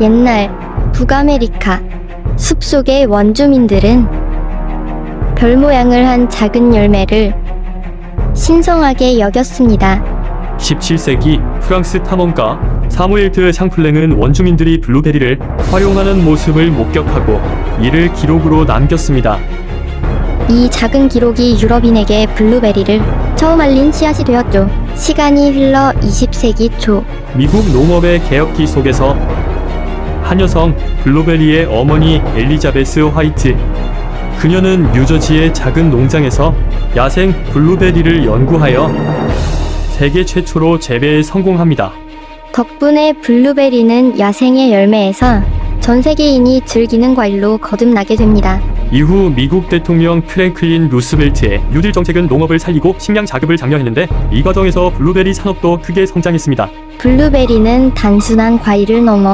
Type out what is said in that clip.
옛날 북아메리카 숲속의 원주민들은 별 모양을 한 작은 열매를 신성하게 여겼습니다. 17세기 프랑스 탐험가 사무엘트 샹플랭은 원주민들이 블루베리를 활용하는 모습을 목격하고 이를 기록으로 남겼습니다. 이 작은 기록이 유럽인에게 블루베리를 처음 알린 씨앗이 되었죠. 시간이 흘러 20세기 초 미국 농업의 개혁기 속에서 한 여성 블루베리의 어머니 엘리자베스 화이트 그녀는 뉴저지의 작은 농장에서 야생 블루베리를 연구하여 세계 최초로 재배에 성공합니다. 덕분에 블루베리는 야생의 열매에서 전 세계인이 즐기는 과일로 거듭나게 됩니다. 이후 미국 대통령 프랭클린 루스벨트의 뉴딜 정책은 농업을 살리고 식량 자급을 장려했는데 이 과정에서 블루베리 산업도 크게 성장했습니다. 블루베리는 단순한 과일을 넘어